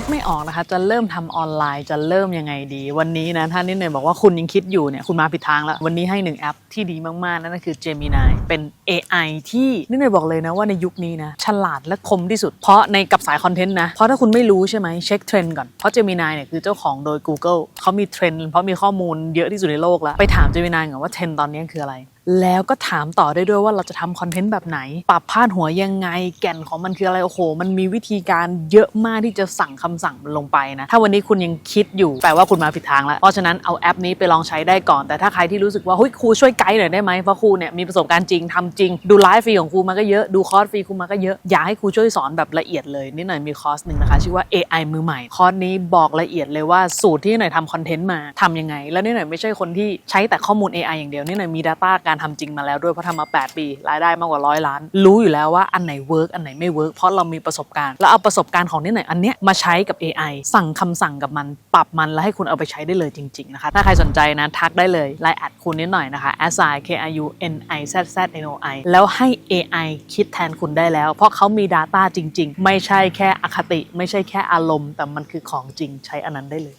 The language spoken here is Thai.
คิดไม่ออกนะคะ จะเริ่มทำออนไลน์จะเริ่มยังไงดี วันนี้นะท่านนิดหน่อยบอกว่าคุณยังคิดอยู่เนี่ยคุณมาผิดทางแล้ว วันนี้ให้หนึ่งแอปที่ดีมากๆ นั่นก็คือ Gemini เป็น AI ที่นิดหน่อยบอกเลยนะว่าในยุคนี้นะฉลาดและคมที่สุด เพราะในกับสายคอนเทนต์นะ เพราะถ้าคุณไม่รู้ใช่ไหมเช็คเทรนด์ก่อนเพราะ Gemini เนี่ยคือเจ้าของโดย Google เขามีเทรนด์เพราะมีข้อมูลเยอะที่สุดในโลกแล้วไปถาม Gemini ก่อนว่าเทรนด์ตอนนี้คืออะไร แล้วก็ถามต่อได้ด้วยว่าเราจะทำคอนเทนต์แบบไหน ปรับพาดหัวยังไง แก่นของมันคืออะไร โอ้โห มันมีวิธีการเยอะมากที่จะสั่งคำสั่งลงไปนะ ถ้าวันนี้คุณยังคิดอยู่ แปลว่าคุณมาผิดทางแล้ว เพราะฉะนั้นเอาแอปนี้ไปลองใช้ได้ก่อน แต่ถ้าใครที่รู้สึกว่าเฮ้ยครูช่วยไกด์หน่อยได้ไหมเพราะครูเนี่ยมีประสบการณ์จริงทำจริง ดูไลฟ์ฟรีของครูมาก็เยอะ ดูคอร์สฟรีครูมาก็เยอะ อยากให้ครูช่วยสอนแบบละเอียดเลยนิดหน่อยมีคอร์สหนึ่งนะคะชื่อว่า AI มือใหม่ คอร์สนี้บอกละเอียดเลยว่าสูตรที่นิดหน่อยทำคอนเทนต์มาทำยังไง แล้วนิดหน่อยไม่ใช่คนที่ใช้แต่ข้อมูล AI อย่างเดียวนิดหน่อยมี Data การทำจริงมาแล้วด้วยเพราะทำมา 8 ปี รายได้มากกว่าร้อยล้าน รู้อยู่แล้วว่าอันไหนเวิร์กอันไหนไม่เวิร์กเพราะเรามีประสบการณ์แล้วเอาประสบการณ์ของนิดหน่อยอันเนี้ยมาใช้กับ AI สั่งคำสั่งกับมันปรับมันแล้วให้คุณเอาไปใช้ได้เลยจริงๆนะคะถ้าใครสนใจนะทักได้เลยไลน์แอดคุณนิดหน่อยนะคะ s i k i u n i z z n o i แล้วให้ AI คิดแทนคุณได้แล้ว เพราะเขามี Data จริง ๆ ไม่ใช่แค่อคติ ไม่ใช่แค่อารมณ์ แต่มันคือของจริงใช้อันนั้นได้เลย